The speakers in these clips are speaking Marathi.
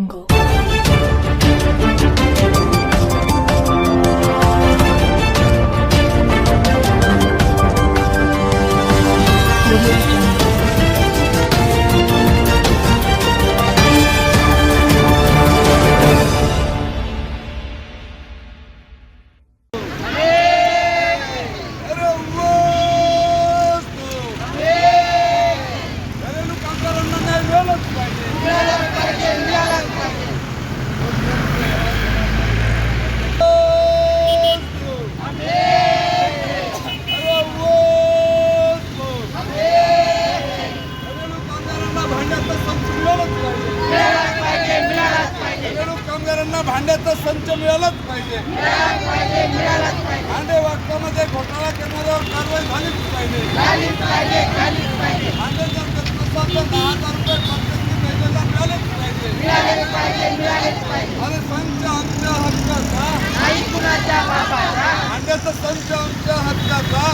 अरे भांड्याचा संच मिळालाच पाहिजे. भांडे वाटपामध्ये घोटाळा करणाऱ्यावर कारवाई झालीच पाहिजे. भांड्याच्या नसाचं दहा हजार रुपये प्रत्येकी महिलेला मिळालेच पाहिजे. आणि संच आमच्या हक्काचा भांड्याचा संच आमच्या हक्काचा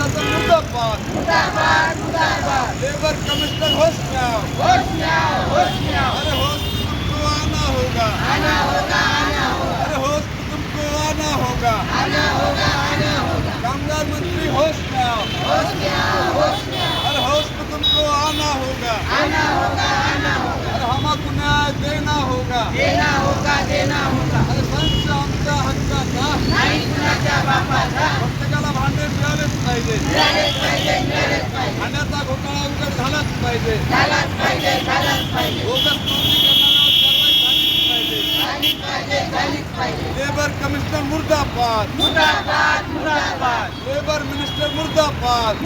शासन मुर्दाबाद मुर्दाबाद मुर्दाबाद लेबर कमिश्नर होश में आओ। होश में आओ होश में आओ अरे होश तुमको आना होगा आना होगा आना होगा अरे होश तुमको आना होगा आना होगा आना होगा कामगार मंत्री होश में आओ होश में आओ होश में आओ अरे होश तुमको आना होगा आना होगा आना होगा अरे हम न्याय देना होगा देना होगा देना होगा पाहिजे भांड्याचा घोटाळा उघड झालाच पाहिजे. बोगस नोंदणी करणाऱ्यावर कारवाई झालीच पाहिजे. लेबर कमिशनर मुर्दाबाद. लेबर मिनिस्टर मुर्दाबाद.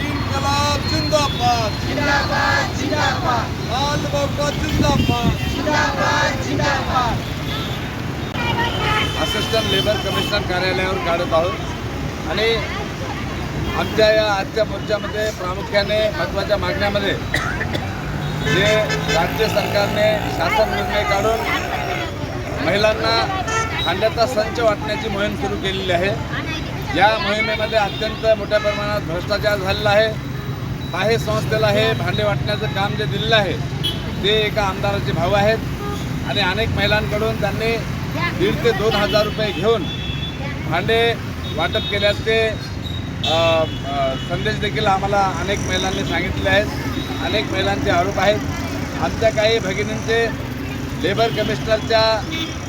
इनकलाब जिंदाबाद. लाल बाबा जिंदाबाद. असिस्टंट लेबर कमिशनर कार्यालयावर काढत आहोत. आणि आमच्या या आजच्या मोर्चामध्ये प्रामुख्याने महत्त्वाच्या मागण्यामध्ये जे राज्य सरकारने शासन निर्णय काढून महिलांना भांड्याचा संच वाटण्याची मोहीम सुरू केलेली आहे. या मोहिमेमध्ये अत्यंत मोठ्या प्रमाणात भ्रष्टाचार झालेला आहे. काही संस्थेला हे भांडे वाटण्याचं काम जे दिलेलं आहे ते एका आमदाराचे भाऊ आहेत आणि अनेक महिलांकडून त्यांनी दीड ते दोन हजार रुपये घेऊन भांडे वाटप केल्याचे संदेश देखील आम्हाला अनेक महिलांनी सांगितले आहेत. अनेक महिलांचे आरोप आहेत. आमच्या काही भगिनींचे लेबर कमिशनरच्या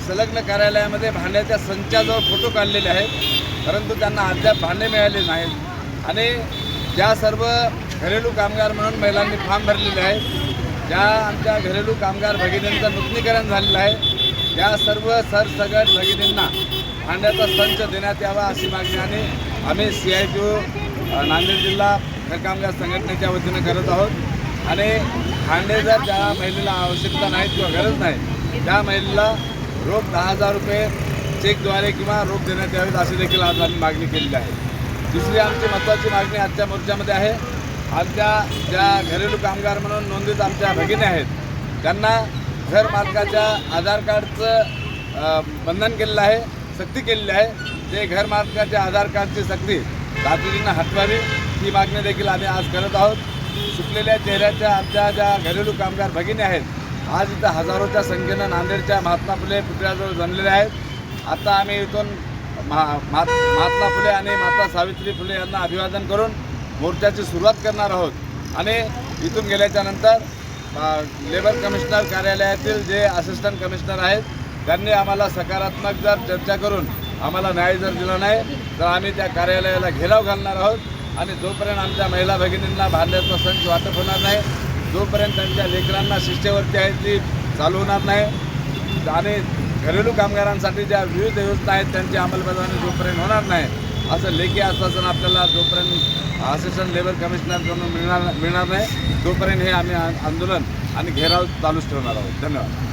संलग्न कार्यालयामध्ये भांड्याच्या संचाजवळ फोटो काढलेले आहेत. परंतु त्यांना अद्याप भांडे मिळाले नाहीत. आणि ज्या सर्व घरेलू कामगार म्हणून महिलांनी फॉर्म भरलेले आहेत. ज्या आमच्या घरेलू कामगार भगिनींचं नूतनीकरण झालेलं आहे. या सर्व सरसगट भगिनींना भांड्याचा संच देण्यात यावा अशी मागणी आणि आम्ही सी आय टी नांदेड जिल्हा घरकामगार संघटनेच्या वतीनं करत आहोत. आणि भांडे जर ज्या महिलेला आवश्यकता नाही किंवा गरज नाही त्या महिलेला रोख दहा हजार रुपये चेकद्वारे किंवा रोख देण्यात यावेत अशी देखील आज आम्ही मागणी केलेली आहे. दुसरी आमची महत्त्वाची मागणी आजच्या मोर्चामध्ये आहे. आमच्या ज्या घरेलू कामगार म्हणून नोंदीत आमच्या भगिनी आहेत त्यांना घर मालकाच्या आधार कार्डचं बंधन केलेलं आहे सक्ती केलेली आहे. ते घर मालकाच्या आधार कार्डची सक्ती तातडीनं हटवावी ही मागणी देखील आम्ही आज करत आहोत. सुकलेल्या चेहऱ्याच्या आमच्या ज्या घरेलू कामगार भगिनी आहेत आज इथं हजारोच्या संख्येनं नांदेडच्या महात्मा फुले पुतळ्याजवळ जमलेल्या आहेत. आता आम्ही इथून महा महात्मा फुले आणि माता सावित्री फुले यांना अभिवादन करून मोर्चाची सुरुवात करणार आहोत. आणि इथून गेल्याच्यानंतर लेबर कमिशनर कार्यालयातील जे असिस्टंट कमिशनर आहेत त्यांनी आम्हाला सकारात्मक जर चर्चा करून आम्हाला न्याय जर दिला नाही तर आम्ही त्या कार्यालयाला घेराव घालणार आहोत. आणि जोपर्यंत आमच्या महिला भगिनींना भांड्याचा संच वाटप होणार नाही जोपर्यंत त्यांच्या लेकरांना शिष्यवृत्ती आहे ती चालू होणार नाही आणि घरेलू कामगारांसाठी ज्या विविध योजना आहेत त्यांची अंमलबजावणी जोपर्यंत होणार नाही असं लेखी आश्वासन आपल्याला जोपर्यंत असिस्टंट लेबर कमिशनरकडून मिळणार मिळणार नाही तोपर्यंत हे आम्ही आंदोलन आणि घेराव चालूच ठेवणार आहोत. धन्यवाद.